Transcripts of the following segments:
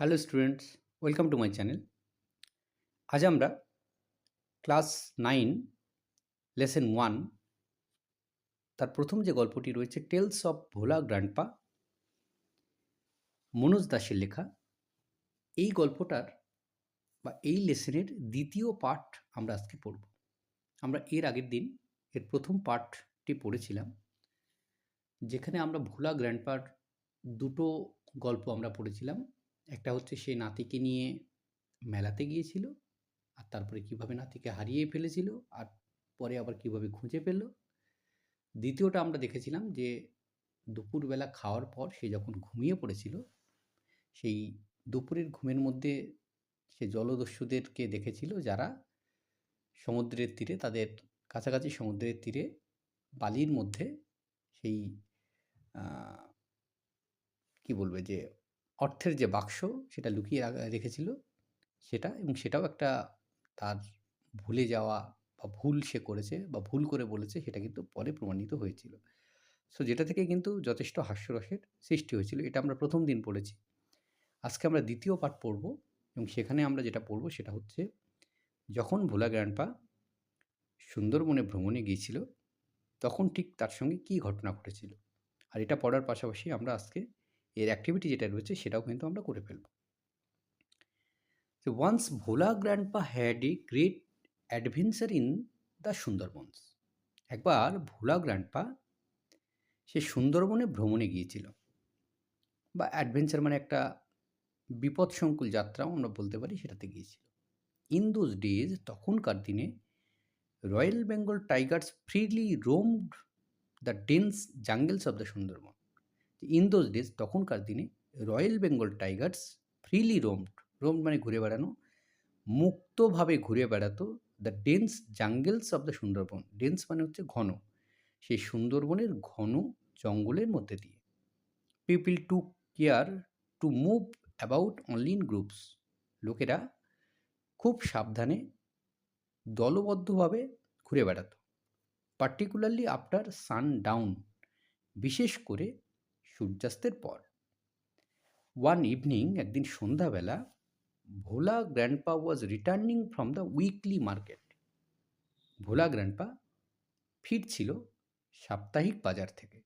Hello students, welcome to my channel. আজ আমরা class nine, lesson one, তার প্রথম যে গল্পটি রয়েছে, tales of Bhola grandpa, Manoj দাসের লেখা, এই গল্পটার বা এই লেসনের দ্বিতীয় পার্ট আমরা আজকে পড়ব। আমরা এর আগের দিন এর প্রথম পার্টটি পড়েছিলাম, যেখানে আমরা ভোলা গ্র্যান্ডপার দুটো গল্প আমরা পড়েছিলাম। একটা হচ্ছে সে নাতিকে নিয়ে মেলাতে গিয়েছিল, আর তারপরে কীভাবে নাতিকে হারিয়ে ফেলেছিল, আর পরে আবার কীভাবে খুঁজে পেল। দ্বিতীয়টা আমরা দেখেছিলাম যে, দুপুরবেলা খাওয়ার পর সে যখন ঘুমিয়ে পড়েছিল, সেই দুপুরের ঘুমের মধ্যে সে জলদস্যুদেরকে দেখেছিল যারা সমুদ্রের তীরে, তাদের কাছাকাছি সমুদ্রের তীরে বালির মধ্যে সেই কি বলবে যে অর্থের যে বাক্স সেটা লুকিয়ে রাখা- রেখেছিল, সেটা এবং সেটাও একটা তার ভুলে যাওয়া বা ভুল সে করেছে বা ভুল করে বলেছে, সেটা কিন্তু পরে প্রমাণিত হয়েছিল। সো যেটা থেকে কিন্তু যথেষ্ট হাস্যরসের সৃষ্টি হয়েছিল, এটা আমরা প্রথম দিন পড়েছি। আজকে আমরা দ্বিতীয় পাঠ পড়ব এবং সেখানে আমরা যেটা পড়ব সেটা হচ্ছে, যখন ভোলা গ্র্যান্ডপা সুন্দরবনে ভ্রমণে গিয়েছিল, তখন ঠিক তার সঙ্গে কী ঘটনা ঘটেছিল? আর এটা পড়ার পাশাপাশি আমরা আজকে এর অ্যাক্টিভিটি যেটা রয়েছে সেটাও কিন্তু আমরা করে ফেলব। Once Bhola grandpa had a great adventure in the Sundarbans একবার ভোলা গ্র্যান্ডপা সে সুন্দরবনে ভ্রমণে গিয়েছিল। বা অ্যাডভেঞ্চার মানে একটা বিপদসংকুল যাত্রাও আমরা বলতে পারি সেটাতে গিয়েছিল। ইন দোজ ডেজ তখনকার দিনে royal Bengal tigers freely roamed the dense jungles of the Sundarban in those days তখনকার দিনে royal Bengal tigers freely roamed roamed মানে ঘুরে বেড়ানো, মুক্তভাবে ঘুরে বেড়াতো the dense jungles of the Sundarban. Dense মানে হচ্ছে ঘন। সেই সুন্দরবনের ঘন জঙ্গলের মধ্যে দিয়ে। People to care to move about only groups. লোকেরা খুব সাবধানে, দলবদ্ধভাবে ঘুরে বেড়াতো। পার্টিকুলারলি আফটার সান ডাউন, বিশেষ করে সূর্যাস্তের পর। ওয়ান ইভিনিং একদিন সন্ধ্যাবেলা, Bhola grandpa was returning from the weekly market Bhola grandpa ফিরছিল সাপ্তাহিক বাজার থেকে।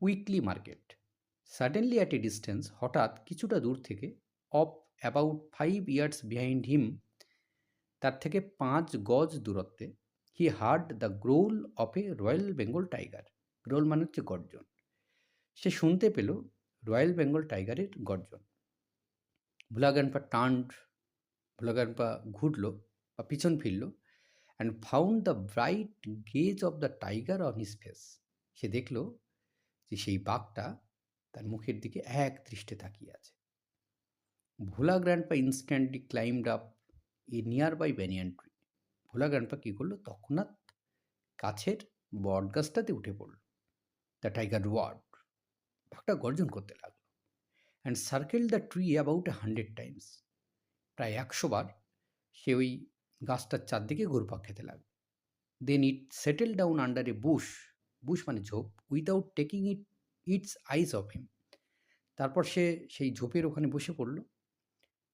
Weekly market suddenly at a distance হঠাৎ কিছুটা দূর থেকে of about five years behind him তার থেকে পাঁচ গজ দূরত্বে he heard the growl of a royal Bengal tiger growl মানে হচ্ছে গর্জন। সে শুনতে পেল রয়্যাল বেঙ্গল টাইগারের গর্জন। ভোলাগানপা টার্নড ভোলাগানপা ঘুরল বা পিছন ফিরল and found the bright gaze of the tiger on his face সে দেখল যে সেই বাঘটা তার মুখের দিকে এক দৃষ্টে তাকিয়ে আছে। Bhola grandpa instantly climbed up a nearby banyan tree Bhola grandpa কী করল? তৎক্ষণাৎ কাছের বট গাছটাতে উঠে পড়ল। দ্য টাইগার ওয়ার্ড বাঘটা গর্জন করতে লাগল। And circle the tree about a hundred times প্রায় একশো বার সে ওই গাছটার চারদিকে ঘুরপাক খেতে লাগল। Then it settle down under a bush bush মানে ঝোপ। Without taking it its eyes off him তারপর সে সেই ঝোপের ওখানে বসে পড়ল।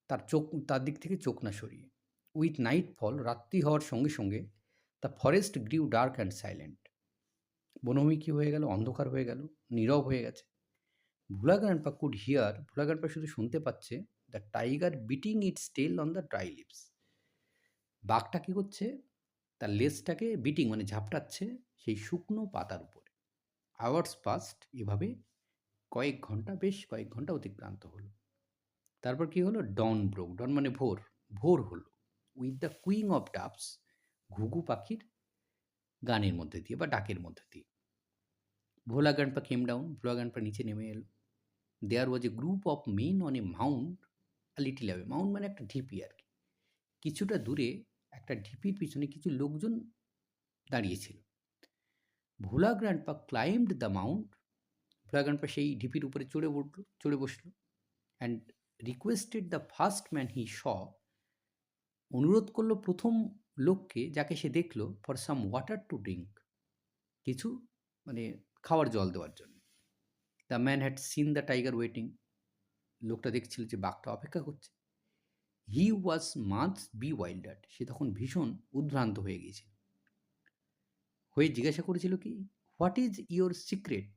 তার চোখ, তার দিক থেকে চোখ না সরিয়ে। উইথ নাইট ফল রাত্রি হওয়ার সঙ্গে সঙ্গে the forest grew dark and silent বনভূমি কী হয়ে গেল? অন্ধকার হয়ে গেল। নীরব হয়ে গেছে। Bhola grandpa could hear Bhola grandpa শুধু শুনতে পাচ্ছে, the tiger beating its tail on the dry leaves বাঘটা কী করছে? তার লেজটাকে বিটিং মানে ঝাপটাচ্ছে সেই শুকনো পাতার উপরে। আওয়ার্স পাস্ট এভাবে কয়েক ঘণ্টা, বেশ কয়েক ঘণ্টা অতিক্রান্ত হলো। তারপর কি হলো? ডন ব্রোক, ডন মানে ভোর ভোর হলো। With the cooing of doves ঘুঘু পাখির গানের মধ্যে দিয়ে বা ডাকের মধ্যে দিয়ে। ভোলা গ্যান্ডপা কেম ডাউন ভোলা গ্যান্ডপা নিচে নেমে এলো। There was a group of men on a mount little away mount মানে একটা ঢিপি আর কি। কিছুটা দূরে একটা ঢিপির পিছনে কিছু লোকজন দাঁড়িয়েছিল Bhola grandpa climbed the mount Bhola grandpa সেই ঢিপির উপরে চড়ে উঠল, চড়ে বসল। And requested the first man he শ অনুরোধ করল প্রথম লোককে যাকে সে দেখল for some water to drink কিছু মানে খাওয়ার জল দেওয়ার জন্য। The man had seen the tiger waiting লোকটা দেখছিল যে বাঘটা অপেক্ষা করছে। He was much bewildered সে তখন ভীষণ উদ্ভ্রান্ত হয়ে গিয়েছিল। হয়ে জিজ্ঞাসা করেছিল কি what is your secret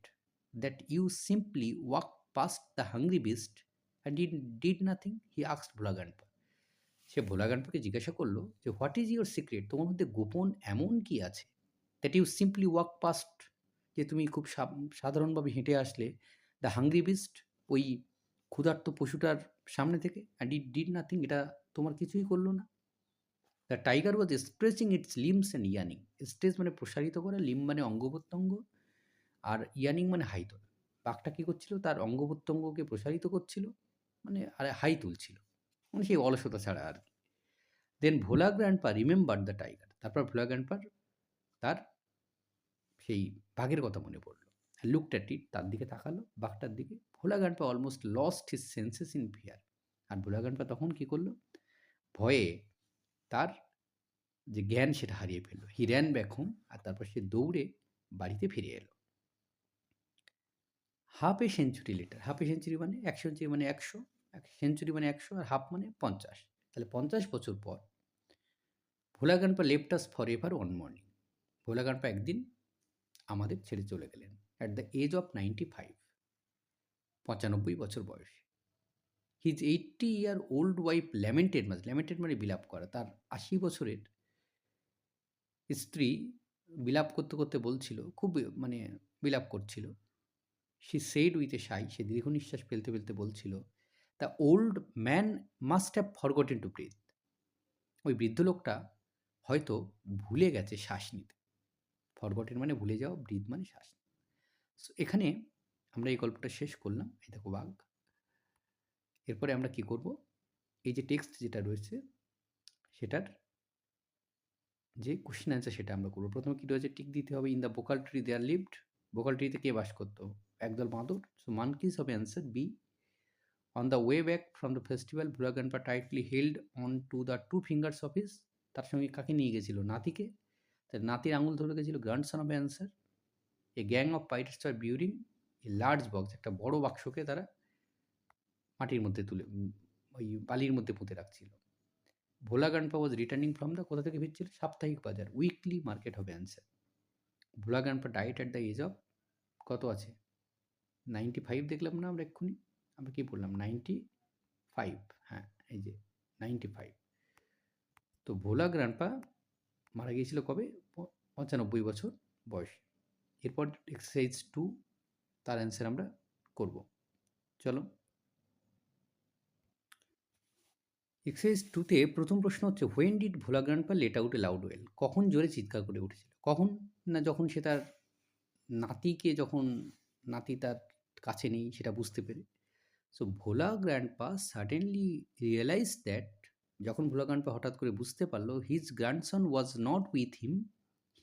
that you simply walk past the hungry beast and did did nothing he আক্সড ভোলাগানপা সে ভোলাগানপাকে জিজ্ঞাসা করল যে হোয়াট ইজ ইউর সিক্রেট তোমার মধ্যে গোপন এমন কি আছে that you simply walk past যে তুমি খুব সাধারণভাবে হেঁটে আসলে দ্য হাংরি বিস্ট ওই ক্ষুধার্ত পশুটার সামনে থেকে অ্যান্ড ইট ডিড নাথিং এটা তোমার কিছুই করল না। The tiger was expressing its limbs and yawning stretch মানে প্রসারিত করা লিম মানে অঙ্গ প্রত্যঙ্গ আর ইয়ানিং মানে হাই তোলা। বাঘটা কী করছিল? তার অঙ্গ প্রত্যঙ্গকে প্রসারিত করছিল মানে আর হাই তুলছিল। মানে সেই অলসতা ছাড়া আর কি। Then Bhola grand grandpa remember the tiger তারপর ভোলা গ্র্যান্ডপার তার সেই বাঘের কথা মনে পড়ল। লুকড অ্যাট ইট তার দিকে তাকালো, বাঘটার দিকে। Bhola grandpa almost lost his senses in fear R Bhola grandpa তখন কী করল? ভয়ে তার যে জ্ঞান সেটা হারিয়ে ফেলল। হি র্যান ব্যাক হোম আর তারপর সে দৌড়ে বাড়িতে ফিরে এলো। Half a century later half a century মানে এক সেঞ্চুরি মানে একশো, এক সেঞ্চুরি মানে একশো আর হাফ মানে পঞ্চাশ। তাহলে পঞ্চাশ বছর পর Bhola grandpa left us forever one morning Bhola grandpa একদিন আমাদের ছেড়ে চলে গেলেন at the age of ninety five পঁচানব্বই বছর বয়সে। His eighty year old wife lamented মানে ল্যামেন্টেড মানে বিলাপ করা, তার আশি বছরের স্ত্রী বিলাপ করতে করতে বলছিল, খুব মানে বিলাপ করছিল। সি সেইড উইথ এ সাই সে দীর্ঘ নিঃশ্বাস ফেলতে ফেলতে বলছিল the old man must have forgotten to breathe ওই বৃদ্ধ লোকটা হয়তো ভুলে গেছে শ্বাস নিতে। ফরগটেন মানে ভুলে যাওয়া ব্রিথ মানে শ্বাস। সো এখানে আমরা এই গল্পটা শেষ করলাম, এই দেখো বাঘ। এরপরে আমরা কি করব? এই যে টেক্সট যেটা রয়েছে, সেটার যে কোশ্চেন অ্যান্সার সেটা আমরা করব। প্রথমে কী রয়েছে? টিক দিতে হবে in the bakul tree there lived bakul ট্রিতে কে বাস করতো? একদল বাঁদর। সো মানকিস হবে answer B on the way back from the festival Bhola grandpa tightly held on to the two fingers of his তার সঙ্গে কাকে নিয়ে গেছিল? নাতিকে? তার নাতির আঙুল ধরে গেছিল grandson of answer a gang of pirates R burying a large box একটা বড় বাক্সকে তারা মাটির মধ্যে তুলে, ওই বালির মধ্যে পুঁতে রাখছিল। Bhola grandpa was returning from the কোথা থেকে ফিরছিল? সাপ্তাহিক বাজার উইকলি মার্কেট হবে answer Bhola grandpa died at the age of কত আছে? নাইনটি ফাইভ দেখলাম না আমরা এক্ষুনি। আমরা কী বললাম নাইনটি ফাইভ হ্যাঁ এই যে নাইনটি ফাইভ তো ভোলা গ্রানপা মারা গিয়েছিল কবে? পঁচানব্বই বছর বয়সে। এরপর এক্সারসাইজ টু তার অ্যান্সার আমরা করব। চলো। এক্সারসাইজ টুতে প্রথম প্রশ্ন হচ্ছে when did Bhola grandpa let out a loud wail কখন জোরে চিৎকার করে উঠেছিল? কখন না যখন সে তার নাতিকে যখন নাতি তার কাছে নেই সেটা বুঝতে পেরে? So Bhola grandpa suddenly realise that যখন ভোলা গ্র্যান্ডপা হঠাৎ করে বুঝতে পারল his grandson was not with him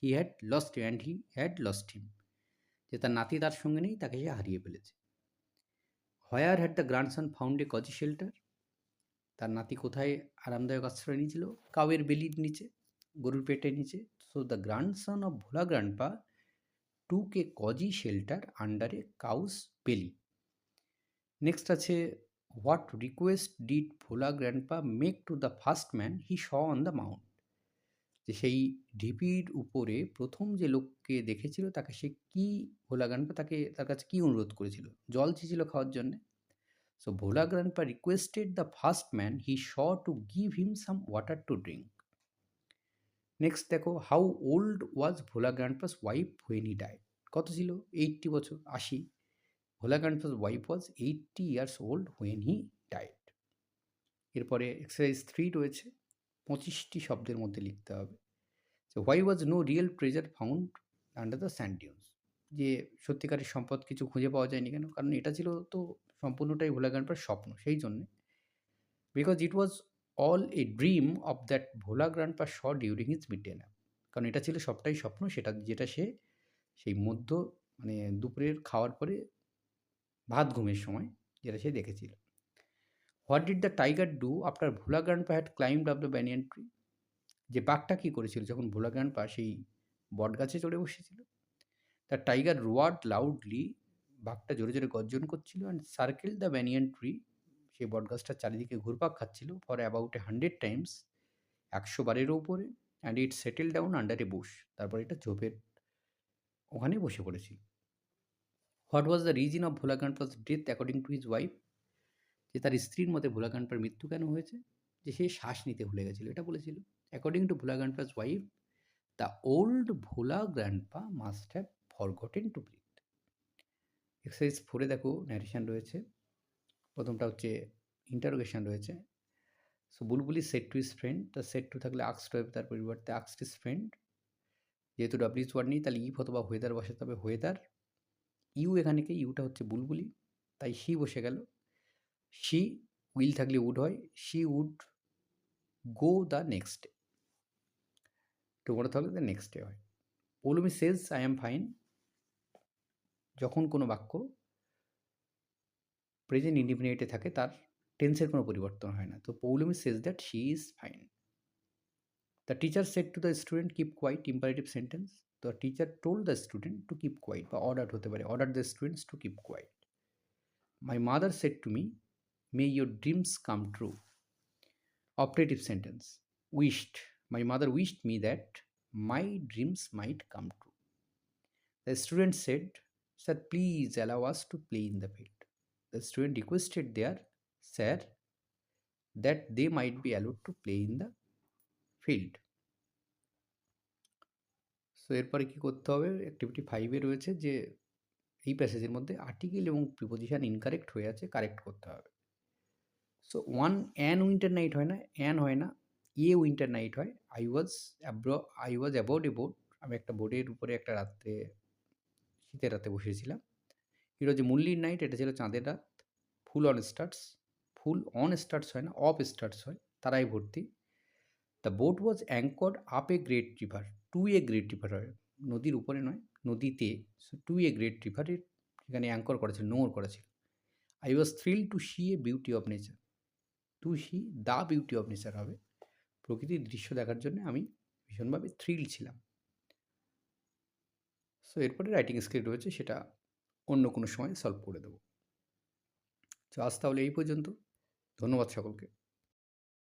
he had lost and he had lost him যে তার নাতি তার সঙ্গে নেই, তাকে সে হারিয়ে ফেলেছে। Where had the grandson found a cosy shelter তার নাতি কোথায় আরামদায়ক আশ্রয় নিয়েছিল? কাউয়ের বেলির নিচে, গরুর পেটের নিচে। So the grandson of Bhola grandpa took cosy shelter under cow's belly next আছে what request did Bhola grandpa make to the first man he saw on the mount যে সেই ঢিপির উপরে প্রথম যে লোককে দেখেছিল, তাকে সে কী, ভোলা গ্র্যান্ডপা তাকে, তার কাছে কী অনুরোধ করেছিল? জল চেয়েছিল খাওয়ার জন্যে? So Bhola grandpa requested the first man he saw to give him some water to drink next দেখো how old was Bhola grandpa's wife when he died কত ছিল? এইটটি বছর, আশি? Grandpa's wife was eighty years old when he died এরপরে exercise three রয়েছে, পঁচিশটি শব্দের মধ্যে লিখতে হবে। So why was no real treasure found under the sand dunes যে সত্যিকারের সম্পদ কিছু খুঁজে পাওয়া যায়নি কেন? কারণ এটা ছিল তো সম্পূর্ণটাই ভোলা গ্র্যান্ডপার স্বপ্ন সেই জন্যে। Because it was all a dream of that Bhola grandpa saw during his midday কারণ এটা ছিল সবটাই স্বপ্ন, সেটা, যেটা সে সেই মধ্য মানে দুপুরের খাওয়ার পরে ভাত ঘুমের সময়, যেটা সে দেখেছিল। What did the tiger do after Bhola grandpa had climbed up the banyan tree যে বাঘটা কী করেছিল যখন ভোলা গ্র্যান্ডপা সেই বট গাছে চড়ে বসেছিল? দ্য টাইগার রোয়ার্ড লাউডলি বাঘটা জোরে জোরে গর্জন করছিল and circle the banyan tree সেই বটগাছটার চারিদিকে ঘুরপাক খাচ্ছিল for about a hundred times একশো বারেরও উপরে and it settle down under a bush তারপর এটা ঝোপের ওখানে বসে পড়েছিল। What was the reason of Bhola grandpa's death according to his wife? যে তার স্ত্রীর মতে ভোলা মৃত্যু কেন হয়েছে? যে সে শ্বাস নিতে ভুলে গেছিল, এটা বলেছিল। According to Bhola wife the old Bhola grandpa must have forgotten to breathe exercise ফোরে দেখো ন্যারেশন রয়েছে। প্রথমটা হচ্ছে ইন্টারোগেশন রয়েছে। So Bulbuli said to his friend তা সেট টু থাকলে আক্স টু তার পরিবর্তে আক্স ইস ফ্রেন্ড যেহেতু ডাব্লিউস ওয়ার্ড নেই তাহলে ইফ অথবা ওয়েদার বসাতে হবে ওয়েদার ইউ এখানে কি? ইউটা হচ্ছে বুলবুলি। তাই শি বসে গেল। শি উইল থাকলে উড হয়। She would go the next day. Tomorrow থাকলে দ্য নেক্সট ডে হয়। Paulami says, I am fine. যখন কোনো বাক্য প্রেজেন্ট ইন্ডিফিনিটে থাকে, তার টেন্সের কোনো পরিবর্তন হয় না। তো Paulami says that she is fine. The teacher said to the student, keep quiet imperative sentence. The teacher told the student to keep quiet বা অর্ডার হতে পারে order the students to keep quiet my mother said to me may your dreams come true optative sentence wished my mother wished me that my dreams might come true the student said sir please allow us to play in the field the student requested their sir that they might be allowed to play in the field so এরপরে কী করতে হবে? Activity ফাইভে রয়েছে যে, এই প্যাসেজের মধ্যে article এবং প্রিপোজিশান ইনকারেক্ট হয়ে আছে কারেক্ট করতে হবে। So one an winter night হয় না অ্যান হয় না এ উইন্টার নাইট হয়। I was aboard I was about a boat আমি একটা বোটের উপরে একটা রাত্রে, শীতের রাতে বসেছিলাম। এটা হচ্ছে মুল্লির নাইট এটা ছিল চাঁদের রাত। Full of stars full of stars হয় না অফ স্টার্টস হয়, তারাই ভর্তি। The boat was anchored up a great river to a great river নদীর উপরে নয়, নদীতে টু এ গ্রেট রিভারের সেখানে অ্যাঙ্কর করা ছিল নোংর করা ছিল। I was thrill to see a beauty of nature to see the beauty of nature হবে। প্রকৃতির দৃশ্য দেখার জন্য আমি ভীষণভাবে থ্রিল ছিলাম। সো এরপরে রাইটিং স্কিল রয়েছে, সেটা অন্য কোনো সময় সলভ করে দেবো। তো আজ তাহলে এই পর্যন্ত। ধন্যবাদ সকলকে।